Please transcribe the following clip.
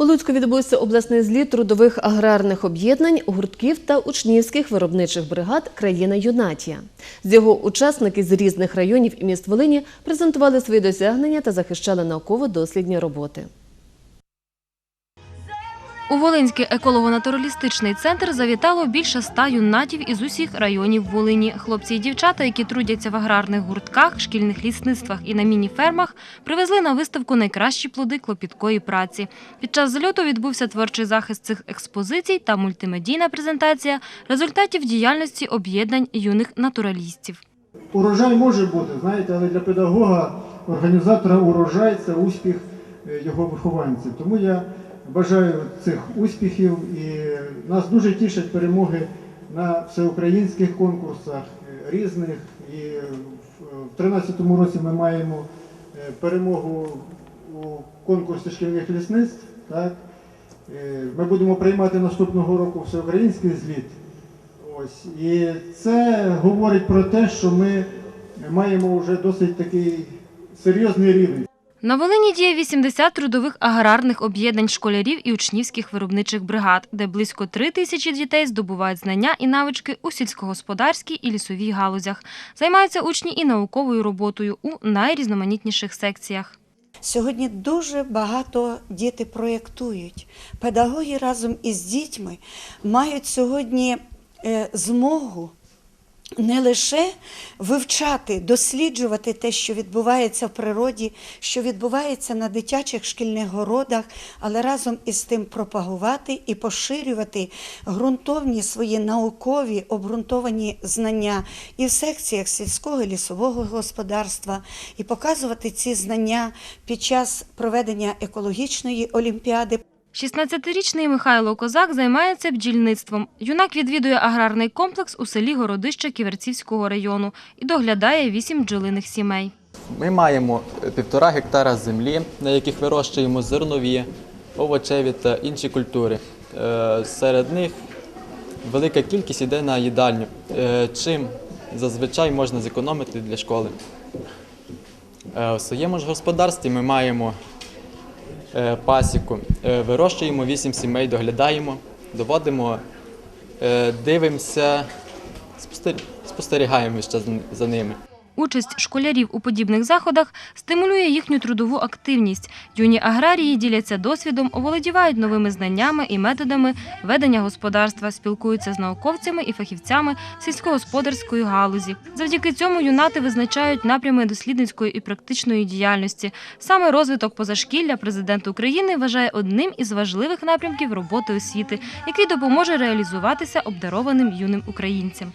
У Луцьку відбувся обласний зліт трудових аграрних об'єднань, гуртків та учнівських виробничих бригад країна Юнатія. З його учасники з різних районів і міст Волині презентували свої досягнення та захищали науково-дослідні роботи. У Волинський еколого-натуралістичний центр завітало більше ста юнатів із усіх районів Волині. Хлопці і дівчата, які трудяться в аграрних гуртках, шкільних лісництвах і на міні-фермах, привезли на виставку найкращі плоди клопіткої праці. Під час зальоту відбувся творчий захист цих експозицій та мультимедійна презентація результатів діяльності об'єднань юних натуралістів. Урожай може бути, знаєте, але для педагога, організатора урожай це успіх е, його вихованців. Тому я бажаю цих успіхів і нас дуже тішать перемоги на всеукраїнських конкурсах різних. І в 2013 році ми маємо е, перемогу у конкурсі шкільних лісництв. Так? Е, Ми будемо приймати наступного року всеукраїнський зліт. Ось. І це говорить про те, що ми маємо вже досить такий серйозний рівень. На Волині діє 80 трудових аграрних об'єднань школярів і учнівських виробничих бригад, де близько 3 тисячі дітей здобувають знання і навички у сільськогосподарській і лісовій галузях. Займаються учні і науковою роботою у найрізноманітніших секціях. Сьогодні дуже багато діти проєктують. Педагоги разом із дітьми мають сьогодні е, змогу не лише вивчати, досліджувати те, що відбувається в природі, що відбувається на дитячих шкільних городах, але разом із тим пропагувати і поширювати ґрунтовні свої наукові обґрунтовані знання і в секціях сільського і лісового господарства, і показувати ці знання під час проведення екологічної олімпіади. 16-річний Михайло Козак займається бджільництвом. Юнак відвідує аграрний комплекс у селі Городище Ківерцівського району і доглядає вісім бджолиних сімей. Ми маємо півтора гектара землі, на яких вирощуємо зернові, овочеві та інші культури. Е, Серед них велика кількість йде на їдальню, е, чим зазвичай можна зекономити для школи. Е, У своєму ж господарстві ми маємо е, пасіку, Е, вирощуємо вісім сімей, доглядаємо, доводимо, е, дивимося, спостер- спостерігаємо ще за ними. Участь школярів у подібних заходах стимулює їхню трудову активність. Юні аграрії діляться досвідом, оволодівають новими знаннями і методами ведення господарства, спілкуються з науковцями і фахівцями сільськогосподарської галузі. Завдяки цьому юнати визначають напрями дослідницької і практичної діяльності. Саме розвиток позашкілля президент України вважає одним із важливих напрямків роботи освіти, який допоможе реалізуватися обдарованим юним українцям.